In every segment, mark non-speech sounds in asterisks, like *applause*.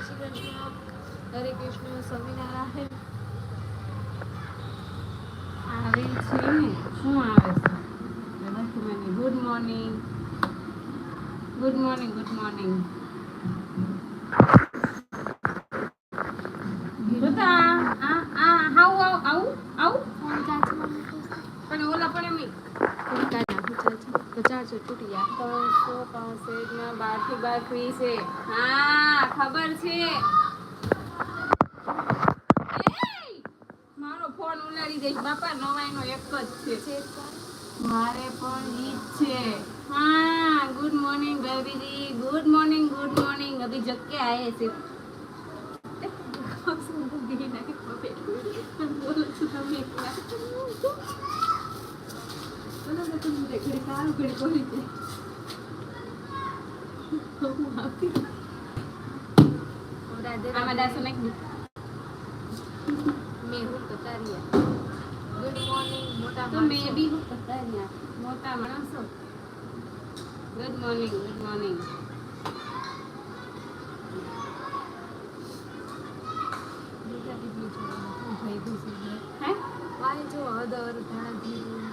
શ્રી કૃષ્ણ. હરે કૃષ્ણ સ્વામિનારાયણ આવે છે ને શું આવે છે good morning good morning good morning જોતા આ આ હાઉ આવ આવ આવ ફોન ચાર્જમાં મૂકો પણ ઓલા પણ એમ થોડી કાઢ નાખું ચાર્જ તો ચાર્જર તૂટી ગયા ત્રણસો બાર ફ્રી છે. હા, ખબર છે. મારો ફોન ઉલાડી દઈશ. બાપા, નવાઈનો એક જ છે. મારે પણ ઈ જ છે. હા ગુડ મોર્નિંગ બેબીજી ગુડ મોર્નિંગ ગુડ મોર્નિંગ અભી જગ કે આए છે. બોલો છો તમે એકલા. બોલો તો તમે ઘડી સારું ઘડી બોલી જાય. આમાં દાસો નાખી મેહુલ કતારિયા ગુડ મોર્નિંગ મોટા તો મેં બી હું કરતા રહ્યા મોટા માણસો. ગુડ મોર્નિંગ ગુડ મોર્નિંગ હે? વાય જો હળદર ધાણા જીરું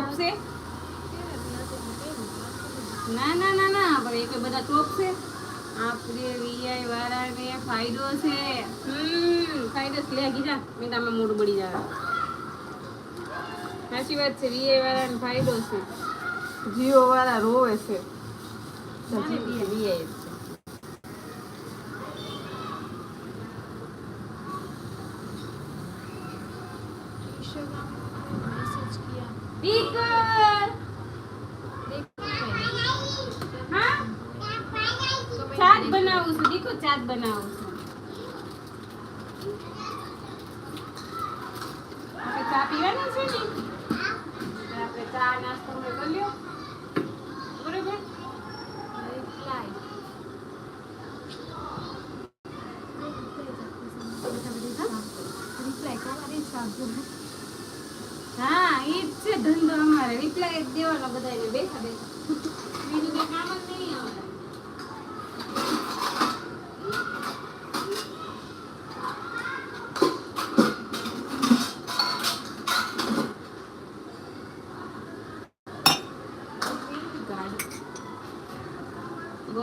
એ ટોપ છે ના ના ના ના પણ એ કોઈ બધા ટોપ છે આપણે વીઆઈ વાળાને ફાયદો છે હમ ફાયદો છે લે ગીજા મેં તામાં મૂડ બળી જાય સાચી વાત છે વીઆઈ વાળાને ફાયદો છે જીઓ વાળા રોવે છે વીઆઈ છે इंस्टाग्राम में मैसेज किया બીકર હા? ચાટ બનાવું છું. દીકુ ચાટ બનાવું.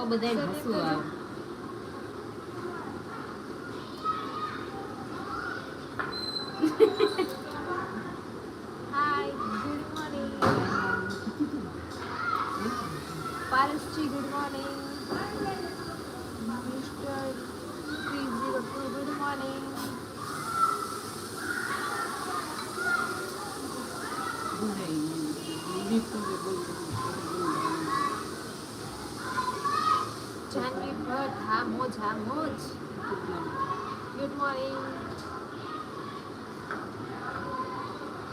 બહુ બધાય હસવું આવે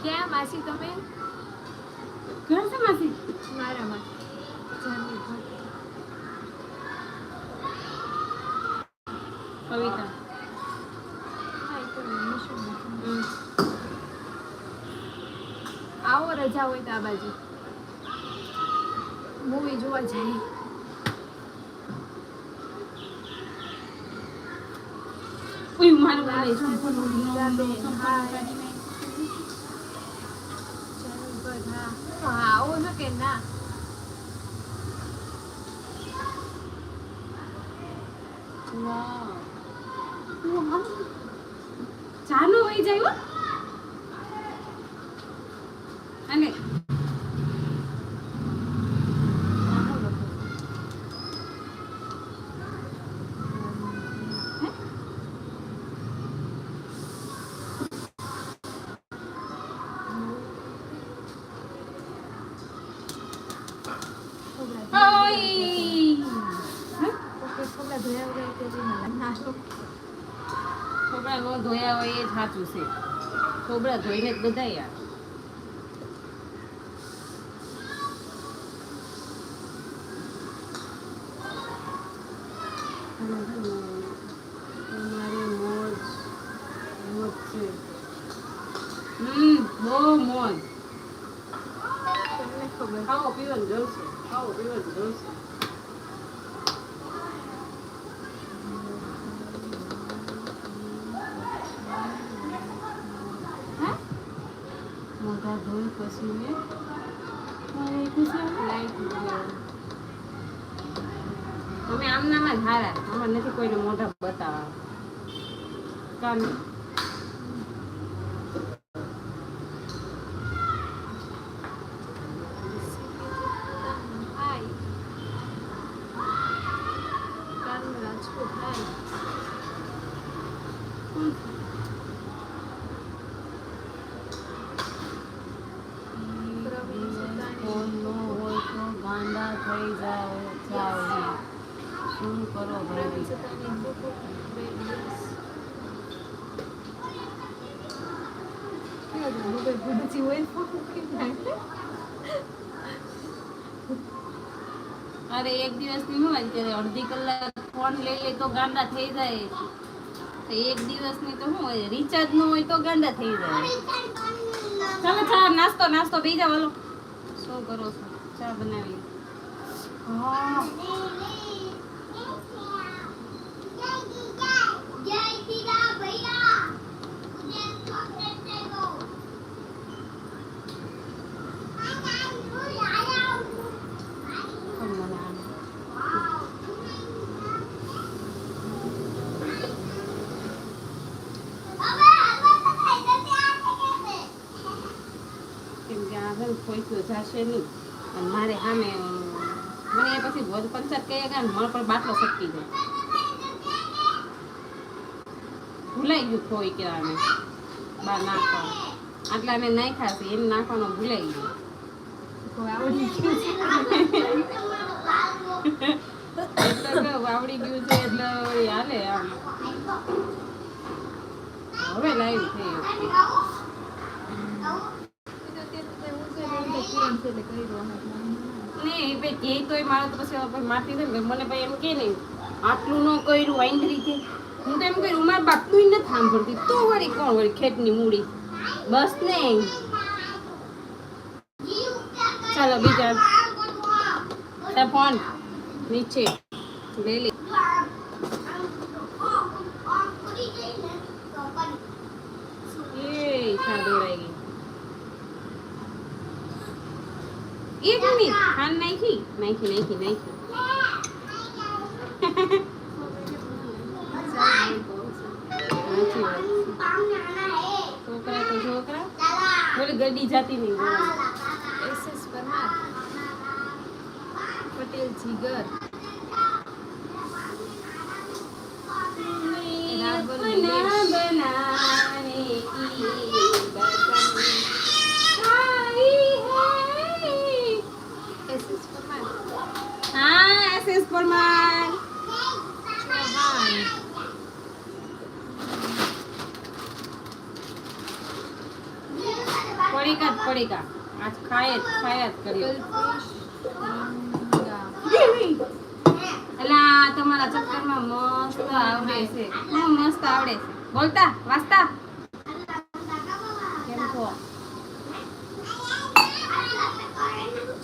ક્યાં માસી તમે? ઘર છે માસી? કવિતા. આવો રજા હોય તો આ બાજુ. મૂવી જોવા જઈએ ઉઈ મારું મને રાત સંપૂર્ણ સાંજની નો બીજા નો બેન, સંપૂર્ણ હાય. કરીને. ચાલો બસ, હા તો હા આવો છો કે ના વાવ. વાવ. ચાનો વહી છોકરા જોઈને જ બધા યાર How old are you in Joseph? How old are you in Joseph? અમે આમનામાં જ હારા અમારે નથી કોઈને મોઢા બતાવવા. કામ હાય કાનનું રાજકોટ હાય પ્રવીણ સુતાણી ફોન ન હોય તો ગાંડા થઈ જાવ જાવ શું કરો પ્રવીણ ભાઈ સુતાણી ટુકુ બેબીસ કેવું છે? wait for. અરે એક દિવસની હું વાત કરે અડધી કલાક ફોન લઈ લે તો ગાંડા થઈ જાય તો એક દિવસની તો શું હોય રિચાર્જ ન હોય તો ગાંડા થઈ જાય ચાલો ચા નાસ્તો નાસ્તો પી જાવ શું કરો છો ચા બનાવી હા ખમ મને આને. કેમ કે આ છે ને જશે નહીં અને મારે સામે મને એ પછી ભોજ પંચાયત કહે કે મળ પણ બાટલો સટકી જાય. ભૂલાઈ ગયું ખોઈ કે આને બા નાખવા. આટલા મેં નાખ્યા છે એમ નાખવાનું ભૂલાઈ ગયું. ગયું વાવડી ગયું છે એટલે હાલે આમ. હવે લાઈવ થઈ એ તો તે તો કઈ ઊંચે નહીં તો પૂરણ એમ કે નહીં, આટલું ન કર્યું હું તો એમ કર્યું મારા નથી સાંભળતી. તો વળી કોણ વળી ખેતની મૂડી? બસ ને. ચાલો, બીજા. ફોન. નીચે. લઈ લે. એ છા દોડાઈ ગઈ. એક મિનિટ હા નાખી નાખી નાખી નાખી છોકરા છોકરા. ગડી જાતી નહીં એસએસ પરમાર પટેલ જીગર. બના Superman. Johan. પડીકા જ પડીકા. આજ ખાયત જ ખાય જ તમારા ચક્કરમાં મસ્ત આવડે છે. હું મસ્ત આવડે છે. બોલતા વાસ્તા કેમ છો?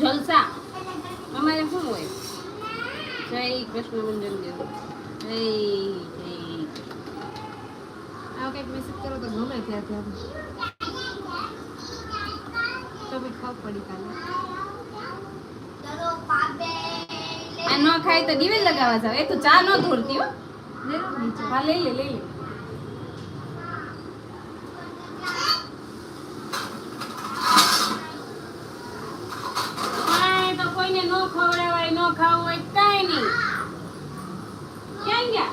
જલસા? અમારે શું હોય? જય કૃષ્ણ મંજન દેવ જય જય. આવો કંઈક મેસેજ કરો તો ગમે ત્યાં ત્યાં. તમે ખાવ પડી કાલે. આ ન ખાય તો દિવેલ લગાવવા જાવ. એ તો ચા ન ધોરતી હો. હા લઈ લે લઈ લે. તો કોઈને ન ખવડાવાય ન ખાવું હોય નહીં ક્યાં ગયા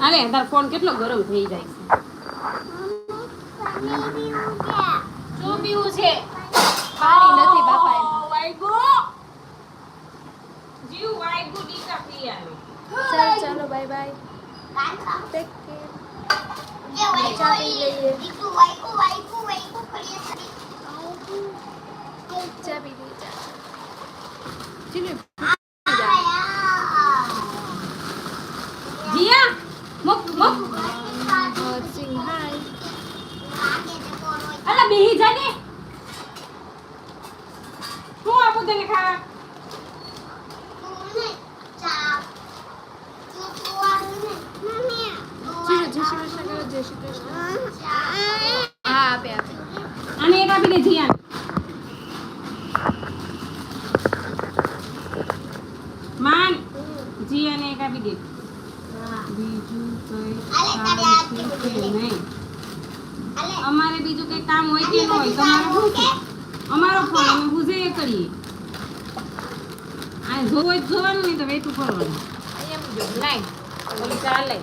અરે તાર ફોન કેટલો ગરમ થઈ જાય છે. શું પીવું છે? પાણી નથી બાપા. વાઈગો જીવ વાઈગો ડીકા પી આવ્યો ચાલો ચાલો બાય બાય ટેક કેર ચા પી લઈએ. ચા પી લઈએ ચા. ચીને જીયા મુક મુક સિંગ હાય અલા બેહી જા ને હું આપું તને ખાવા ચીને જય શ્રી કૃષ્ણ કરો જય શ્રી કૃષ્ણ હા આપે આપે અને એક આપી દે જીયા માન જીયાને એક આપી દે બીજું કઈ નહીં. અમારે બીજું કઈ કામ હોય કે ન હોય તમારે શું છે? અમારો ફોન અમે બુઝે એ કરીએ. આ જોવું જ જોવાનું નહીં તો વેતું ઓલી ચાલે.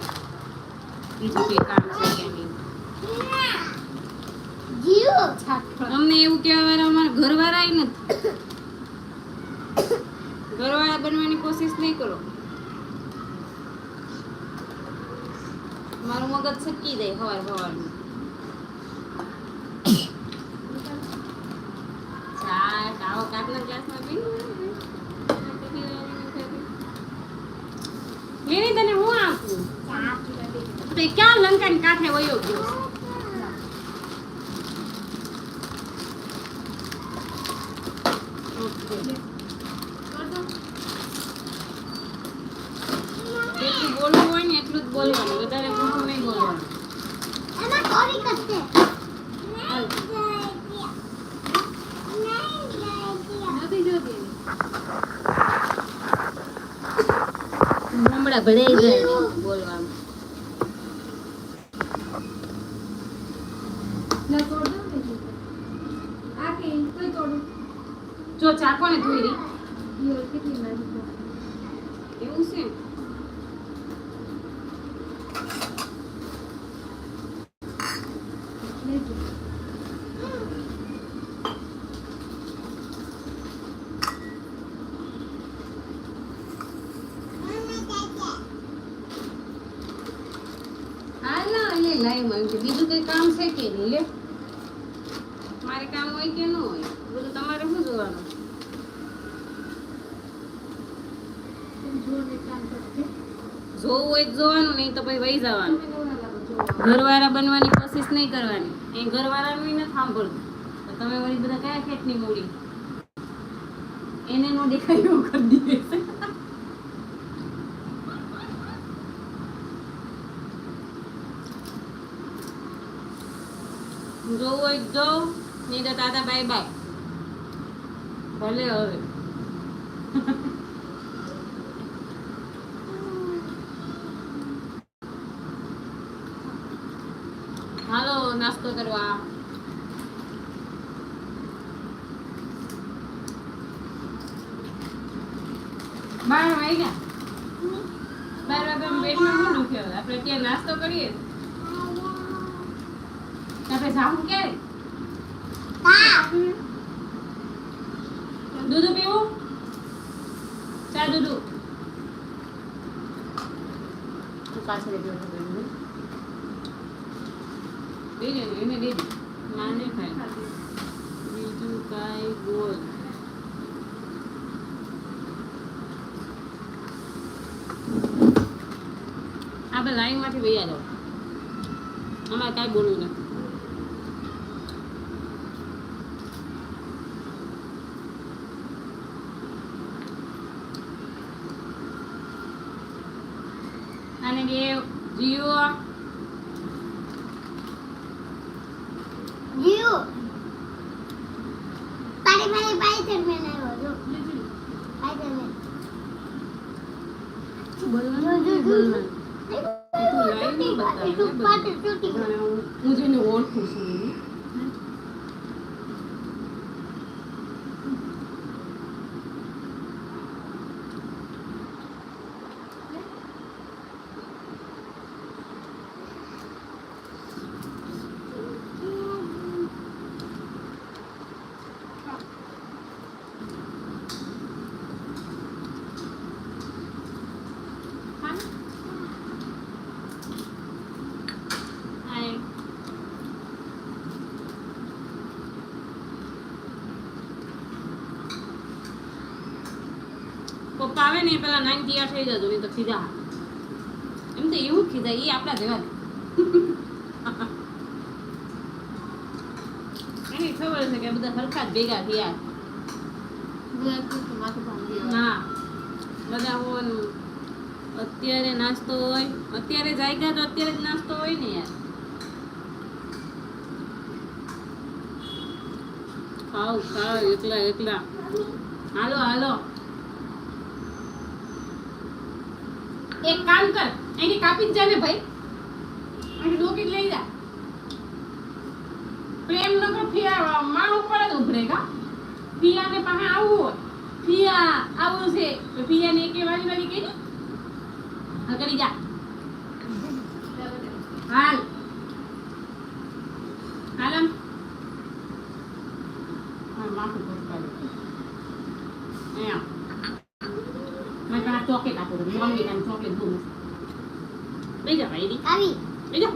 બીજું કઈ કામ છે કે નહીં? અમને એવું કહેવા વાળા અમારા ઘરવાળા નથી. *coughs* ઘરવાળા બનવાની કોશિશ નહીં કરો. મારું મગજ છટકી જાય હવાર સવારમાં ચા કાવો કાચના ગ્લાસમાં તને હું આપું તે ક્યાં લંકાની કાંઠે વયો ગયો? But it's. ના લે છે બીજું કઈ કામ છે કે નહીં લે? મારે કામ હોય કે ન હોય? બધું તમારે શું જોવાનું. જોવું હોય જોવાનું નહીં તો પછી વહી જવાનું. ઘરવાળા બનવાની કોશિશ નહીં કરવાની. એ ઘરવાળાનું નથી સાંભળતું તો તમે વળી બધા કયા ખેતની મૂડી? એને નો દેખાય એવું કરી દઈએ જોવું હોય જોવ નહીં તો તાતા બાય બાય. ભલે હવે. હાલો, નાસ્તો કરવા. બાર વાગ્યા? બાર વાગ્યા હવે? આપણે ત્યાં નાસ્તો કરીએ આપણે જાવું ક્યારે દૂધ પીવું ચા દૂધ પાછળ બેઠો બેઠો દે દે એને દે દે માને ખાય. બીજું કાંઈ બોલ. આપણે લાઈનમાંથી વૈયા જાઓ. અમારે કાંઈ બોલવું નથી અને દેવ જીઓ બોલવાનું નહીં, બોલવાનું. તું લાઈન બતાવે ને બધું. અને હું જેને ઓળખું છું એને. આ પપ્પા આવે ને એ પેલા નાઈન તૈયાર થઈ જતો એ તો ખીજા એમ તો એવું જ એ આપણા જેવા એની ખબર છે કે બધા સરખા જ ભેગા થયા. ના બધા હોવાનું અત્યારે નાસ્તો હોય અત્યારે જાગ્યા તો અત્યારે જ નાસ્તો હોય ને યાર. ખાવ ખાવ એકલા એકલા. હાલો હાલો. એક કામ કર એની કાપી જ ને ભાઈ. અહીં રોકી લઈ જા. પ્રેમ નગર ફિયા માણ ઉપર જ ઉભરે કા? પિયાને પાસે આવવું હોય. ફિયા આવું છે. તો પિયાને એકે વારી વારી કહી દે કરી જા. હાલ. હાલમ હા માથું પકડાયું. અહીંયા મેં તને ચોકલેટ આપું છું મમ્મી તને ચોકલેટ દઉં લઈ જા ભાઈ આવી લઈ જા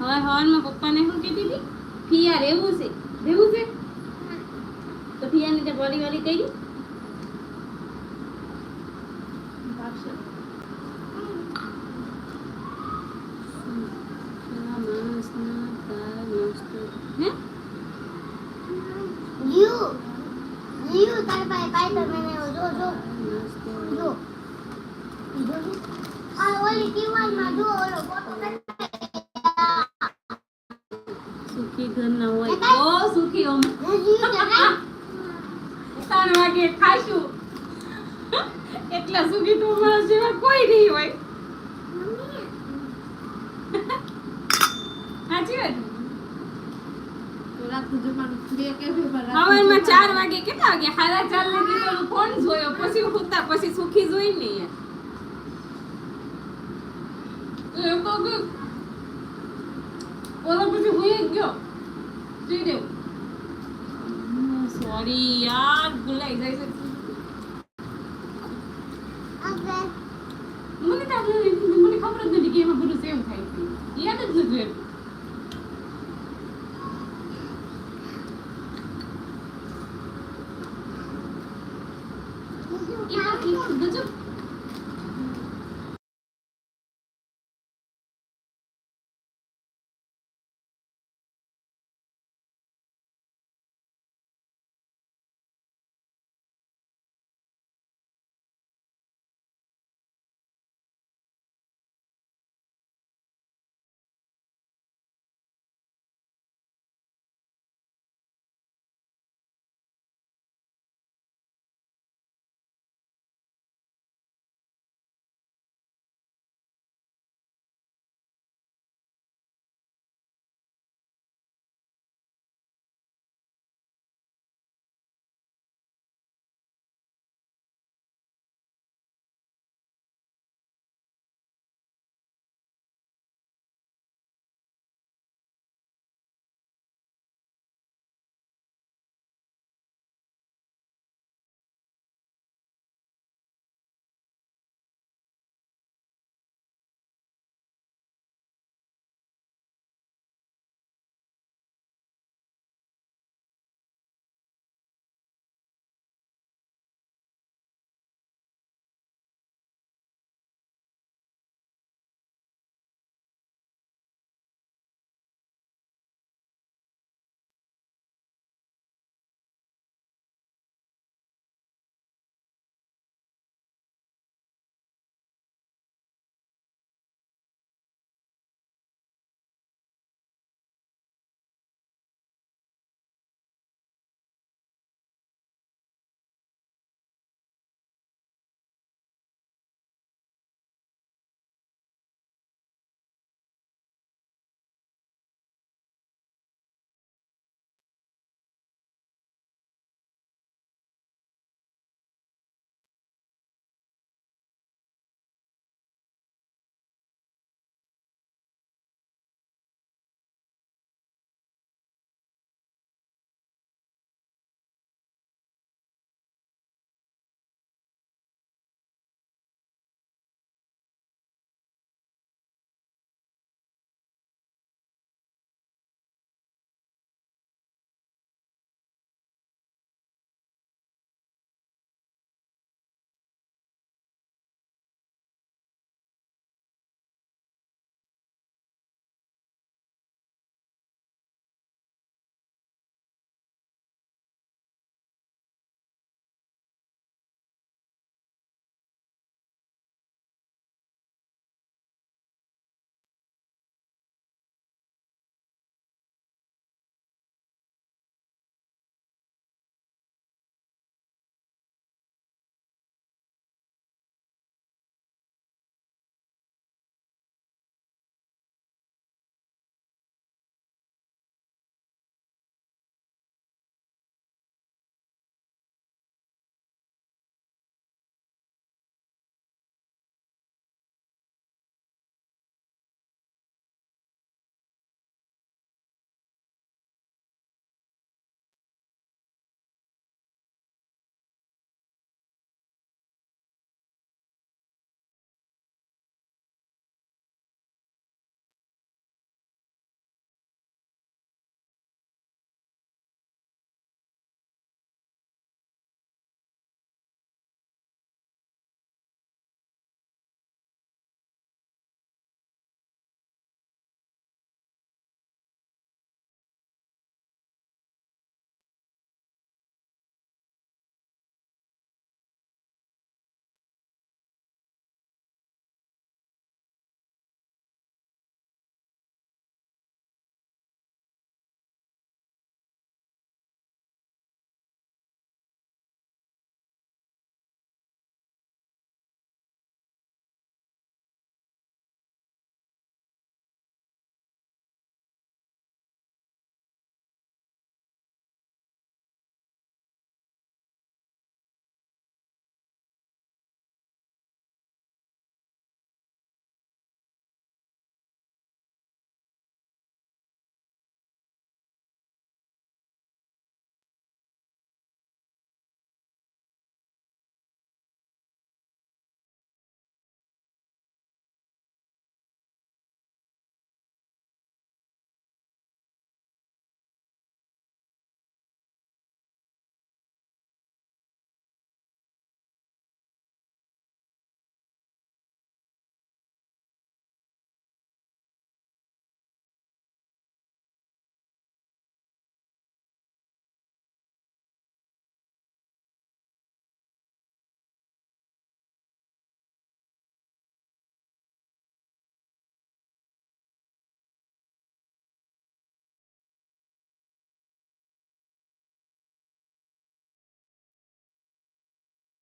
હવે હવારમાં પપ્પાને શું કીધી હતી ફિયા રહેવું છે રહેવું છે તો ફિયાની તે વાલી વાલી કહી દે હે લીયું લીયું તાર પાસે પાઇપર મને જો જો જો જો જો. આ ઓલી દીવાલ જો ઓલો ફોટો સુખી ઘર હોય બહુ સુખી અમે ત્રણ વાગે ખાશું એટલા સુખી તો જેવા કોઈ નહીં હોય. સાચી વાત? હવારમાં ચાર વાગે કેટલા વાગે? હારા ચાર વાગે તો ફોન જોયો? પછી ઉઠતા પછી સુખી જોઈ નહીં ઓલો પછી હું ગયો. જોઈ દેવું સોરી